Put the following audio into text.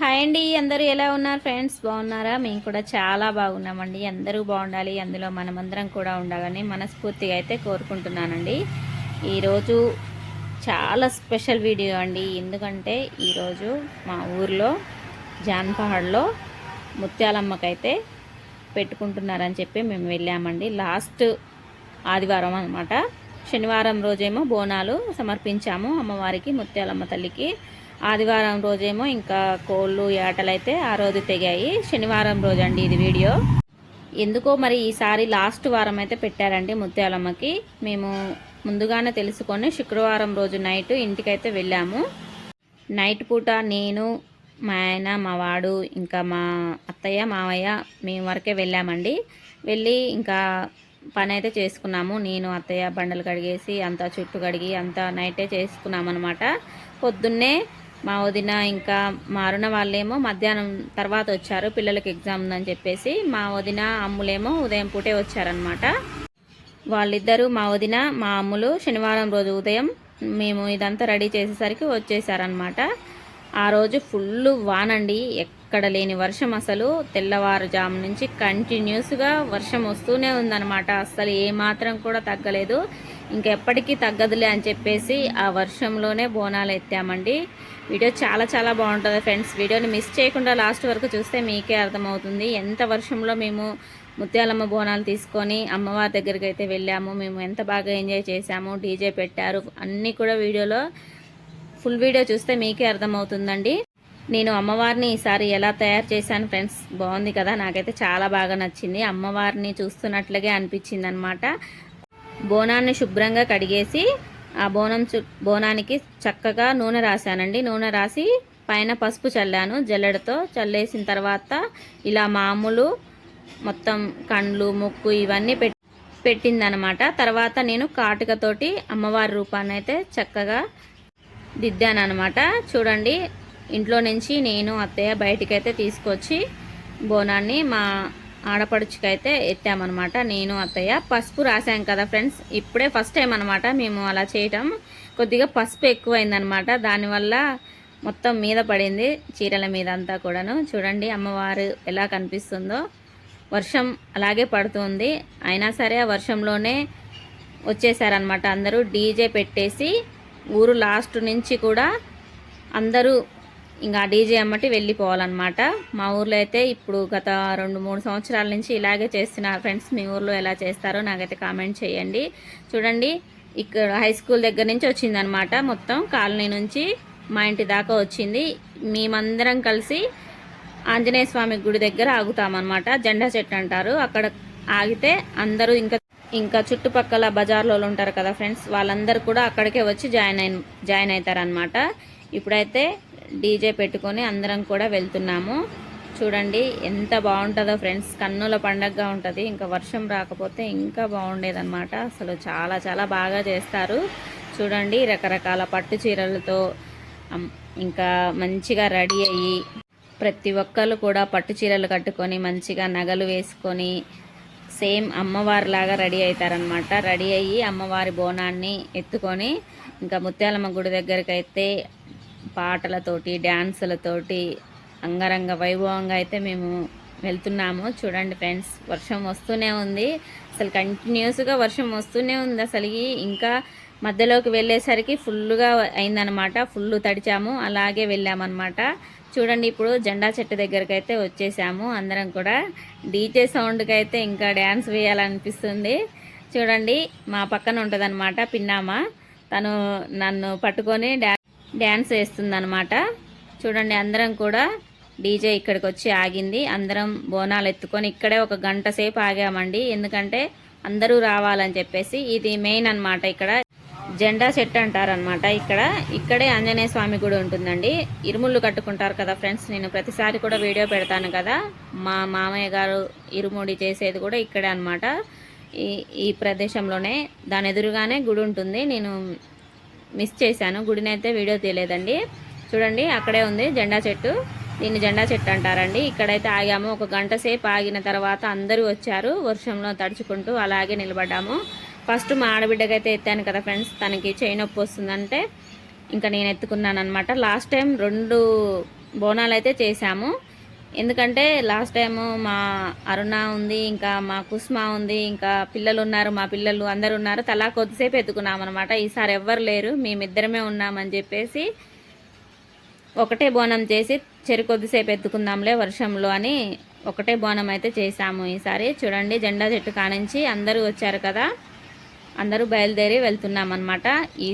Hi అండి అందరూ ఎలా ఉన్నారు ఫ్రెండ్స్? బాగున్నారా? మేము కూడా చాలా బాగున్నామండి. అందరూ బాగుండాలి. అందులో మనమందరం కూడా ఉండాలని మనస్ఫూర్తిగా అయితే కోరుకుంటున్నానండి. ఈరోజు చాలా స్పెషల్ వీడియో అండి. ఎందుకంటే ఈరోజు మా ఊర్లో జాన్పహాడ్లో ముత్యాలమ్మకైతే పెట్టుకుంటున్నారని చెప్పి మేము వెళ్ళామండి. లాస్ట్ ఆదివారం అనమాట శనివారం రోజేమో బోనాలు సమర్పించాము అమ్మవారికి ముత్యాలమ్మ తల్లికి. ఆదివారం రోజేమో ఇంకా కోళ్ళు ఏటలైతే ఆ రోజు తెగాయి. శనివారం రోజు అండి ఇది వీడియో. ఎందుకో మరి ఈసారి లాస్ట్ వారం అయితే పెట్టారండి ముత్యాలమ్మకి. మేము ముందుగానే తెలుసుకొని శుక్రవారం రోజు నైట్ ఇంటికైతే వెళ్ళాము. నైట్ పూట నేను మా ఆయన మా వాడు ఇంకా మా అత్తయ్య మావయ్య మేము వరకే వెళ్ళామండి. వెళ్ళి ఇంకా పని అయితే చేసుకున్నాము. నేను అత్తయ్య బండలు కడిగేసి అంతా చుట్టూ కడిగి అంతా నైటే చేసుకున్నామన్నమాట. పొద్దున్నే మా వదిన ఇంకా మారున్న వాళ్ళేమో మధ్యాహ్నం తర్వాత వచ్చారు పిల్లలకి ఎగ్జామ్ ఉందని చెప్పేసి. మా వదిన అమ్ములేమో ఉదయం పూటే వచ్చారనమాట వాళ్ళిద్దరూ మా వదిన మా అమ్ములు శనివారం రోజు ఉదయం మేము ఇదంతా రెడీ చేసేసరికి వచ్చేసారనమాట ఆ రోజు ఫుల్ వానండి ఎక్కడ లేని వర్షం అసలు తెల్లవారుజాము నుంచి కంటిన్యూస్గా వర్షం వస్తూనే ఉందన్నమాట. అస్సలు ఏమాత్రం కూడా తగ్గలేదు. ఇంకెప్పటికీ తగ్గదులే అని చెప్పేసి ఆ వర్షంలోనే బోనాలు ఎత్తామండి. వీడియో చాలా చాలా బాగుంటుంది ఫ్రెండ్స్. వీడియోని మిస్ చేయకుండా లాస్ట్ వరకు చూస్తే మీకే అర్థమవుతుంది. ఎంత వర్షంలో మేము ముత్యాలమ్మ బోనాలు తీసుకొని అమ్మవారి దగ్గరికి అయితే వెళ్ళాము. మేము ఎంత బాగా ఎంజాయ్ చేసాము డీజే పెట్టారు అన్నీ కూడా వీడియోలో ఫుల్ వీడియో చూస్తే మీకే అర్థమవుతుందండి. నేను అమ్మవారిని ఈసారి ఎలా తయారు చేశాను ఫ్రెండ్స్ బాగుంది కదా? నాకైతే చాలా బాగా నచ్చింది. అమ్మవారిని చూస్తున్నట్లుగా అనిపించింది అనమాట బోనాన్ని శుభ్రంగా కడిగేసి ఆ బోనం చు బోనానికి చక్కగా నూనె రాశానండి. నూనె రాసి పైన పసుపు చల్లాను. జల్లెడతో చల్లేసిన తర్వాత ఇలా మామూలు మొత్తం కండ్లు ముక్కు ఇవన్నీ పెట్ పెట్టిందనమాట తర్వాత నేను కాటుకతోటి అమ్మవారి రూపాన్ని అయితే చక్కగా దిద్దాను అనమాట చూడండి ఇంట్లో నుంచి నేను అత్తయ్య బయటికైతే తీసుకొచ్చి బోనాన్ని మా ఆడపడుచుకైతే ఎత్తామన్నమాట. నేను అత్తయ్య పసుపు రాసాం కదా ఫ్రెండ్స్. ఇప్పుడే ఫస్ట్ టైం అనమాట మేము అలా చేయటం. కొద్దిగా పసుపు ఎక్కువైందనమాట దానివల్ల మొత్తం మీద పడింది చీరల మీద అంతా కూడాను. చూడండి అమ్మవారు ఎలా కనిపిస్తుందో. వర్షం అలాగే పడుతుంది. అయినా సరే ఆ వర్షంలోనే వచ్చేసారనమాట అందరూ. డీజే పెట్టేసి ఊరు లాస్ట్ నుంచి కూడా అందరూ ఇంకా డీజే అమ్మటి వెళ్ళిపోవాలన్నమాట. మా ఊర్లో అయితే ఇప్పుడు గత రెండు మూడు సంవత్సరాల నుంచి ఇలాగే చేస్తున్నారు ఫ్రెండ్స్. మీ ఊర్లో ఎలా చేస్తారో నాకైతే కామెంట్ చేయండి. చూడండి ఇక్కడ హై స్కూల్ దగ్గర నుంచి వచ్చిందనమాట మొత్తం. కాలనీ నుంచి మా ఇంటి దాకా వచ్చింది. మేమందరం కలిసి ఆంజనేయ స్వామి గుడి దగ్గర ఆగుతామన్నమాట. జెండా చెట్టు అంటారు. అక్కడ ఆగితే అందరూ ఇంకా ఇంకా చుట్టుపక్కల బజార్లో ఉంటారు కదా ఫ్రెండ్స్ వాళ్ళందరూ కూడా అక్కడికే వచ్చి జాయిన్ అయి జాయిన్ అవుతారనమాట ఇప్పుడైతే డీజే పెట్టుకొని అందరం కూడా వెళ్తున్నాము. చూడండి ఎంత బాగుంటుందో ఫ్రెండ్స్. కన్నుల పండగగా ఉంటుంది. ఇంకా వర్షం రాకపోతే ఇంకా బాగుండేదన్నమాట. అసలు చాలా చాలా బాగా చేస్తారు. చూడండి రకరకాల పట్టు చీరలతో ఇంకా మంచిగా రెడీ అయ్యి ప్రతి ఒక్కరు కూడా పట్టు చీరలు కట్టుకొని మంచిగా నగలు వేసుకొని సేమ్ అమ్మవారిలాగా రెడీ అవుతారనమాట రెడీ అయ్యి అమ్మవారి బోనాన్ని ఎత్తుకొని ఇంకా ముత్యాలమ్మ గుడి దగ్గరికి అయితే పాటలతోటి డ్యాన్సులతోటి అంగరంగ వైభవంగా అయితే మేము వెళ్తున్నాము. చూడండి ఫ్రెండ్స్ వర్షం వస్తూనే ఉంది. అసలు కంటిన్యూస్గా వర్షం వస్తూనే ఉంది అసలు. ఇంకా మధ్యలోకి వెళ్ళేసరికి ఫుల్గా అయిందనమాట. ఫుల్ తడిచాము అలాగే వెళ్ళామన్నమాట చూడండి ఇప్పుడు జెండా చెట్టు దగ్గరికి అయితే వచ్చేసాము. అందరం కూడా డీజే సౌండ్కి అయితే ఇంకా డ్యాన్స్ వేయాలనిపిస్తుంది. చూడండి మా పక్కన ఉంటుందన్నమాట పిన్నామ. తను నన్ను పట్టుకొని డ్యాన్స్ వేస్తుందనమాట చూడండి అందరం కూడా డీజే ఇక్కడికి వచ్చి ఆగింది. అందరం బోనాలు ఎత్తుకొని ఇక్కడే ఒక గంట సేపు ఆగామండి. ఎందుకంటే అందరూ రావాలని చెప్పేసి ఇది మెయిన్ అన్నమాట ఇక్కడ. జెండా చెట్టు అంటారనమాట ఇక్కడ. ఇక్కడే ఆంజనేయ స్వామి గుడి ఉంటుందండి. ఇరుముళ్ళు కట్టుకుంటారు కదా ఫ్రెండ్స్ నేను ప్రతిసారి కూడా వీడియో పెడతాను కదా. మా మామయ్య గారు ఇరుముడి చేసేది కూడా ఇక్కడే అనమాట ఈ ఈ ప్రదేశంలోనే. దాని ఎదురుగానే గుడి ఉంటుంది. నేను మిస్ చేశాను. గుడిని అయితే వీడియో తీయలేదండి. చూడండి అక్కడే ఉంది జెండా చెట్టు. దీన్ని జెండా చెట్టు అంటారండి. ఇక్కడైతే ఆగాము. ఒక గంట సేపు ఆగిన తర్వాత అందరూ వచ్చారు. వర్షంలో తడుచుకుంటూ అలాగే నిలబడ్డాము. ఫస్ట్ మా ఆడబిడ్డకైతే ఎత్తాను కదా ఫ్రెండ్స్ తనకి చేయి నొప్పి వస్తుందంటే. ఇంకా నేను ఎత్తుకున్నాను అనమాట లాస్ట్ టైం రెండు బోనాలు అయితే చేశాము. ఎందుకంటే లాస్ట్ టైము మా అరుణ ఉంది ఇంకా మా కుస్మా ఉంది ఇంకా పిల్లలు ఉన్నారు మా పిల్లలు అందరు ఉన్నారు తలా కొద్దిసేపు ఎత్తుకున్నాం అనమాట ఈసారి ఎవ్వరు లేరు మేమిద్దరమే ఉన్నామని చెప్పేసి ఒకటే బోనం చేసి చెరు కొద్దిసేపు ఎత్తుకుందాంలే వర్షంలో అని ఒకటే బోనం అయితే చేశాము ఈసారి. చూడండి జెండా చెట్టు కానించి అందరూ వచ్చారు కదా. అందరూ బయలుదేరి వెళ్తున్నాం అనమాట ఈ